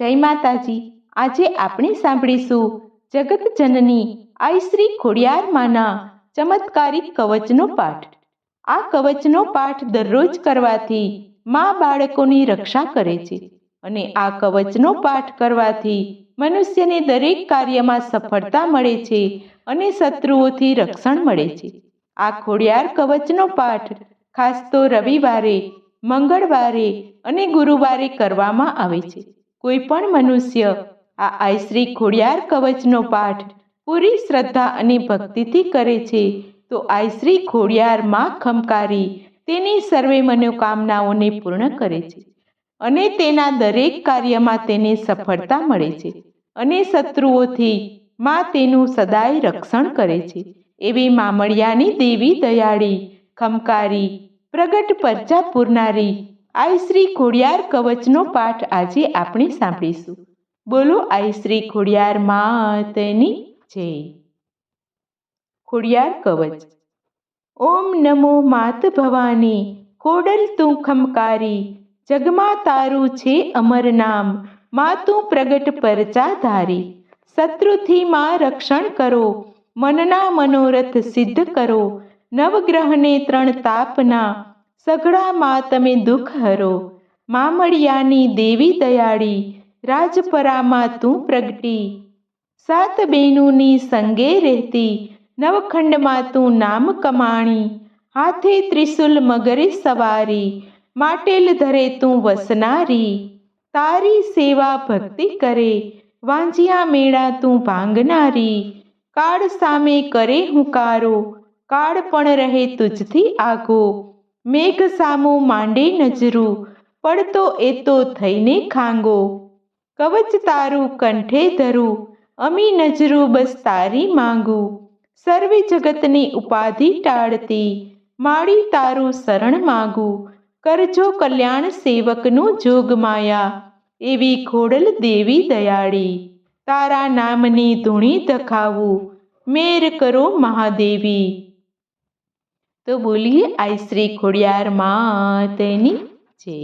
જય માતાજી. આજે આપણે સાંભળીશું જગતજનની આઈ શ્રી ખોડિયારમાંના ચમત્કારિક કવચનો પાઠ. આ કવચનો પાઠ દરરોજ કરવાથી મા બાળકોની રક્ષા કરે છે અને આ કવચનો પાઠ કરવાથી મનુષ્યને દરેક કાર્યમાં સફળતા મળે છે અને શત્રુઓથી રક્ષણ મળે છે. આ ખોડિયાર કવચનો પાઠ ખાસ તો રવિવારે, મંગળવારે અને ગુરુવારે કરવામાં આવે છે. કોઈ પણ મનુષ્ય આ આઈશ્રી ખોડિયાર કવચનો પાઠ પૂરી શ્રદ્ધા અને ભક્તિથી કરે છે, તો આઈશ્રી ખોડિયાર માં ખમકારી તેની સર્વે મનોકામનાઓને પૂર્ણ કરે છે અને તેના દરેક કાર્યમાં તેને સફળતા મળે છે અને શત્રુઓથી માં તેનું સદાય રક્ષણ કરે છે. એવી મામળિયાની દેવી દયાળી ખમકારી પ્રગટ પરચા પૂરનારી આઈ શ્રી ખોડિયાર કવચનો પાઠ આજે આપણે સાંભળીશું. બોલો આઈ શ્રી ખોડિયાર માતની જય. ખોડિયાર કવચ. ઓમ નમો માત ભવાની, ખોડલ તું ખમકારી જગમાં તારું છે અમર નામ, માં તું પ્રગટ પરચા ધારી. શત્રુથી માં રક્ષણ કરો, મનના મનોરથ સિદ્ધ કરો, નવગ્રહને ત્રણ તાપના સઘળામાં તમે દુઃખ હરો. મામળિયાની દેવી દયાળી, રાજપરામાં તું પ્રગટી. સાત બેનુની સંગે રહેતી, નવખંડમાં તું નામ કમાણી. હાથે ત્રિશુલ મગરે સવારી, માટેલ ધરે તું વસનારી. તારી સેવા ભક્તિ કરે, વાંજિયા મેળા તું ભાંગનારી. કાળ સામે કરે હુંકારો, કાળ પણ રહે તુજથી આગો. મેઘ સામો માંડે નજરું, પડતો એ તો થઈને ખાંગો. કવચ તારું કંઠે ધરું, અમી નજરું બસ તારી માંગું. સર્વે જગતની ઉપાધિ ટાળતી, માળી તારું શરણ માગું. કરજો કલ્યાણ સેવકનું જોગ માયા, એવી ખોડલ દેવી દયાળી. તારા નામની ધૂણી દખાવું, મેર કરો મહાદેવી. તો બોલીએ આઈ શ્રી ખોડિયાર માતની જય.